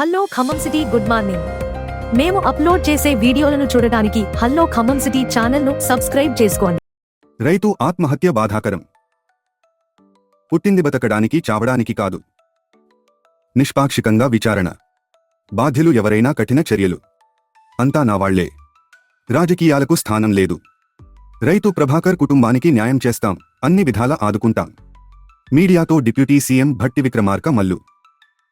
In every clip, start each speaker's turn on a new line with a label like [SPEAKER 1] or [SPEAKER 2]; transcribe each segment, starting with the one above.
[SPEAKER 1] Hello Khammam city good morning. మేము upload చేసే వీడియోలను చూడటానికి హలో ఖమ్మం సిటీ ఛానల్ను సబ్స్క్రైబ్ చేసుకోండి.
[SPEAKER 2] రైతు ఆత్మహత్య బాధాకరం. పుట్టింది బతకడానికి చావడానికి కాదు. నిష్పాక్షికంగా విచారణ. బాధ్యులు ఎవరైనా కఠిన చర్యలు. అంతా నా వాళ్ళే. రాజకీయాలకు స్థానం లేదు. రైతు ప్రభాకర్ కుటుంబానికి న్యాయం చేస్తాం అన్ని విధాల ఆదుకుంటాం. మీడియాతో డిప్యూటీ సీఎం భట్టి విక్రమార్క మల్లు.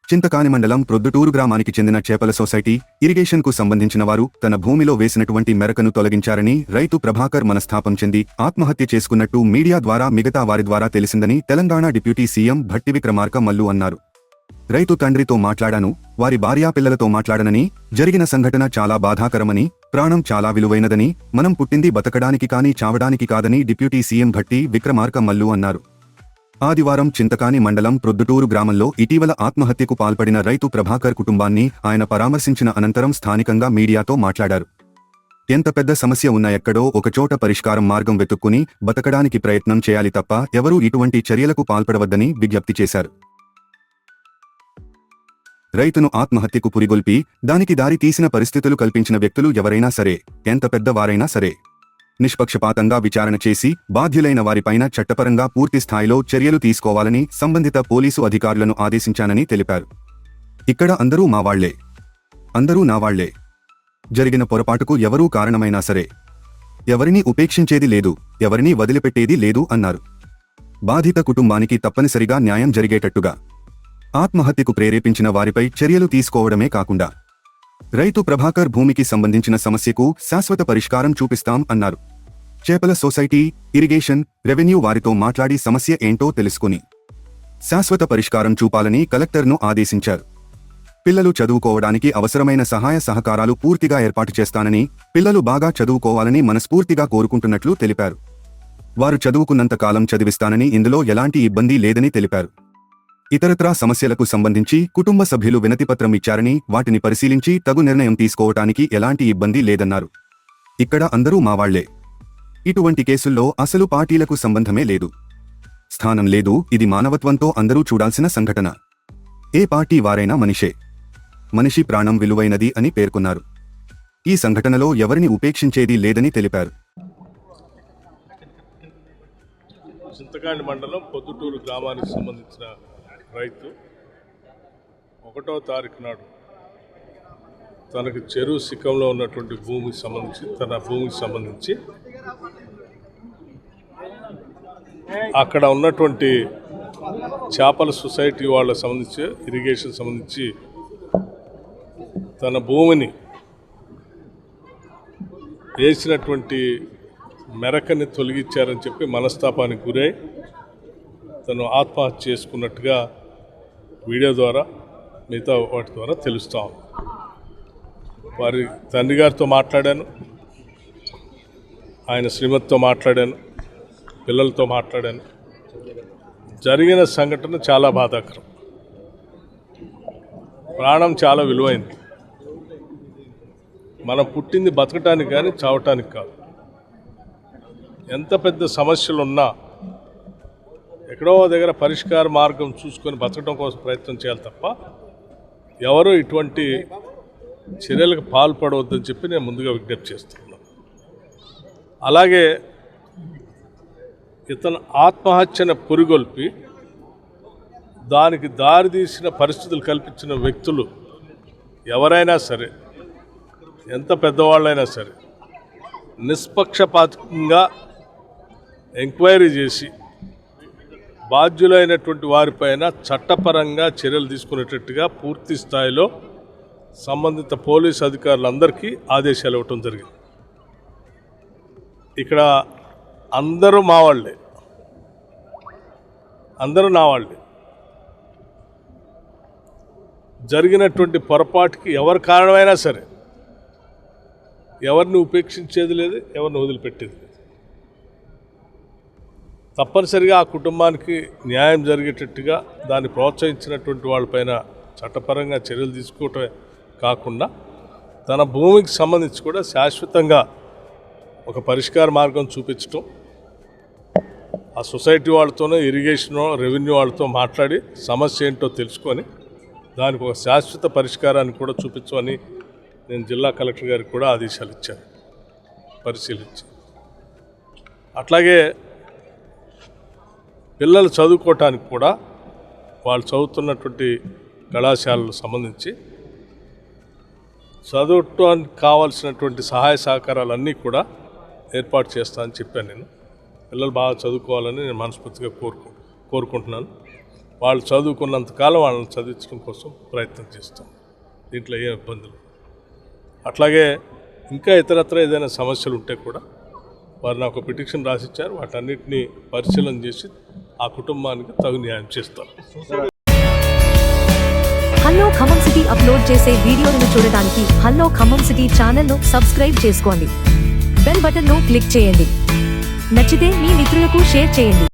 [SPEAKER 2] చింతకాని మండలం ప్రొద్దుటూరు గ్రామానికి చెందిన చేపల సొసైటీ ఇరిగేషన్కు సంబంధించిన వారు తన భూమిలో వేసినటువంటి మెరకను తొలగించారని రైతు ప్రభాకర్ మనస్థాపం చెంది ఆత్మహత్య చేసుకున్నట్టు మీడియా ద్వారా మిగతా వారి ద్వారా తెలిసిందని తెలంగాణ డిప్యూటీ సీఎం భట్టి విక్రమార్క మల్లు అన్నారు. రైతు తండ్రితో మాట్లాడాను వారి భార్యా పిల్లలతో మాట్లాడనని జరిగిన సంఘటన చాలా బాధాకరమని ప్రాణం చాలా విలువైనదని మనం పుట్టింది బతకడానికి కానీ చావడానికి కాదని డిప్యూటీ సీఎం భట్టి విక్రమార్క మల్లు అన్నారు. ఆదివారం చింతకాని మండలం ప్రొద్దుటూరు గ్రామంలో ఇటీవల ఆత్మహత్యకు పాల్పడిన రైతు ప్రభాకర్ కుటుంబాన్ని ఆయన పరామర్శించిన అనంతరం స్థానికంగా మీడియాతో మాట్లాడారు. ఎంత పెద్ద సమస్య ఉన్న ఎక్కడో ఒకచోట పరిష్కారం మార్గం వెతుక్కుని బతకడానికి ప్రయత్నం చేయాలి తప్ప ఎవరూ ఇటువంటి చర్యలకు పాల్పడవద్దని విజ్ఞప్తి చేశారు. రైతును ఆత్మహత్యకు పురిగొల్పి దానికి దారి తీసిన పరిస్థితులు కల్పించిన వ్యక్తులు ఎవరైనా సరే ఎంత పెద్దవారైనా సరే. నిష్పక్షపాతంగా విచారణ చేసి బాధ్యులైన వారిపైన చట్టపరంగా పూర్తి స్థాయిలో చర్యలు తీసుకోవాలని సంబంధిత పోలీసు అధికారులను ఆదేశించానని తెలిపారు. ఇక్కడ అందరూ మా వాళ్ళే. అందరూ నా వాళ్ళే. జరిగిన పొరపాటుకు ఎవరూ కారణమైనా సరే. ఎవరినీ ఉపేక్షించేది లేదు ఎవరినీ వదిలిపెట్టేది లేదు అన్నారు. బాధిత కుటుంబానికి తప్పనిసరిగా న్యాయం జరిగేటట్టుగా. ఆత్మహత్యకు ప్రేరేపించిన వారిపై చర్యలు తీసుకోవడమే కాకుండా రైతు ప్రభాకర్ భూమికి సంబంధించిన సమస్యకు శాశ్వత పరిష్కారం చూపిస్తాం అన్నారు. చేపల సొసైటీ ఇరిగేషన్ రెవెన్యూ వారితో మాట్లాడి సమస్య ఏంటో తెలుసుకుని శాశ్వత పరిష్కారం చూపాలని కలెక్టర్ను ఆదేశించారు. పిల్లలు చదువుకోవడానికి అవసరమైన సహాయ సహకారాలు పూర్తిగా ఏర్పాటు చేస్తానని పిల్లలు బాగా చదువుకోవాలని మనస్ఫూర్తిగా కోరుకుంటున్నట్లు తెలిపారు. వారు చదువుకున్నంత కాలం చదివిస్తానని ఇందులో ఎలాంటి ఇబ్బంది లేదని తెలిపారు. ఇతరత్రా సమస్యలకు సంబంధించి కుటుంబ సభ్యులు వినతిపత్రం ఇచ్చారని వాటిని పరిశీలించి తగు నిర్ణయం తీసుకోవటానికి ఎలాంటి ఇబ్బంది లేదన్నారు. ఇక్కడ అందరూ మావాళ్ళే ఇటువంటి కేసుల్లో అసలు పార్టీలకు సంబంధమే లేదు. స్థానం లేదు ఇది మానవత్వంతో అందరూ చూడాల్సిన సంఘటన. ఏ పార్టీ వారైనా మనిషే. మనిషి ప్రాణం విలువైనది అని పేర్కొన్నారు. ఈ సంఘటనలో ఎవరిని ఉపేక్షించేది లేదని తెలిపారు.
[SPEAKER 3] చింతకాండి మండలం పొద్దుటూరు గ్రామానికి సంబంధించిన రైతు ఒకటో తారీఖు నాడు తనకు చెరువు శిఖంలో ఉన్నటువంటి భూమికి సంబంధించి తన భూమికి సంబంధించి అక్కడ ఉన్నటువంటి చేపల సొసైటీ వాళ్ళకి సంబంధించి ఇరిగేషన్ సంబంధించి తన భూమిని వేసినటువంటి మెరకని తొలగించారని చెప్పి మనస్తాపానికి గురై తను ఆత్మహత్య చేసుకున్నట్టుగా వీడియో ద్వారా మిగతా వాటి ద్వారా తెలుస్తాం వారి తండ్రి గారితో మాట్లాడాను. ఆయన శ్రీమతితో మాట్లాడాను. పిల్లలతో మాట్లాడాను. జరిగిన సంఘటన చాలా బాధాకరం. ప్రాణం చాలా విలువైంది. మనం పుట్టింది బతకటానికి కానీ చావటానికి కాదు. ఎంత పెద్ద సమస్యలు ఉన్నా ఎక్కడో దగ్గర పరిష్కార మార్గం చూసుకొని బతకడం కోసం ప్రయత్నం చేయాలి తప్ప ఎవరు ఇటువంటి చర్యలకు పాల్పడవద్దని చెప్పి నేను ముందుగా విజ్ఞప్తి చేస్తున్నాను. అలాగే ఇతను ఆత్మహత్యను పురిగొల్పి దానికి దారితీసిన పరిస్థితులు కల్పించిన వ్యక్తులు ఎవరైనా సరే ఎంత పెద్దవాళ్ళైనా సరే నిష్పక్షపాతంగా ఎంక్వైరీ చేసి బాధ్యులైనటువంటి వారిపైన చట్టపరంగా చర్యలు తీసుకునేటట్టుగా పూర్తి స్థాయిలో సంబంధిత పోలీస్ అధికారులందరికీ ఆదేశాలు ఇవ్వటం జరిగింది. ఇక్కడ అందరూ మా వాళ్ళే. అందరూ నా వాళ్ళే. జరిగినటువంటి పొరపాటుకి ఎవరు కారణమైనా సరే ఎవరిని ఉపేక్షించేది లేదు ఎవరిని వదిలిపెట్టేది తప్పనిసరిగా ఆ కుటుంబానికి న్యాయం జరిగేటట్టుగా దాన్ని ప్రోత్సహించినటువంటి వాళ్ళపైన చట్టపరంగా చర్యలు తీసుకోవటమే కాకుండా తన భూమికి సంబంధించి కూడా శాశ్వతంగా ఒక పరిష్కార మార్గం చూపించటం ఆ సొసైటీ వాళ్ళతోనే ఇరిగేషన్ రెవెన్యూ వాళ్ళతో మాట్లాడి సమస్య ఏంటో తెలుసుకొని దానికి ఒక శాశ్వత పరిష్కారాన్ని కూడా చూపించమని నేను జిల్లా కలెక్టర్ గారికి కూడా ఆదేశాలు ఇచ్చాను పరిశీలించి అట్లాగే పిల్లలు చదువుకోవటానికి కూడా వాళ్ళు చదువుతున్నటువంటి కళాశాలకు సంబంధించి చదవటానికి కావాల్సినటువంటి సహాయ సహకారాలన్నీ కూడా ఏర్పాటు చేస్తానని చెప్పాను నేను. పిల్లలు బాగా చదువుకోవాలని నేను మనస్ఫూర్తిగా కోరుకు కోరుకుంటున్నాను. వాళ్ళు చదువుకున్నంత కాలం వాళ్ళని చదివించడం కోసం ప్రయత్నం చేస్తాం. దీంట్లో ఏ ఇబ్బందులు అట్లాగే ఇంకా ఇతరత్ర ఏదైనా సమస్యలు ఉంటే కూడా వారు నాకు పిటిషన్ రాసిచ్చారు. వాటన్నిటిని పరిశీలన చేసి ఆ కుటుంబానికి తగు న్యాయం చేస్తారు.
[SPEAKER 1] హలో ఖమ్మం సిటీ అప్లోడ్ చేసే వీడియోలను చూడటానికి హలో ఖమ్మం సిటీ ఛానల్ను సబ్స్క్రైబ్ చేసుకోండి. బెల్ బటన్ను క్లిక్ చేయండి. నచ్చితే మీ మిత్రులకు షేర్ చేయండి.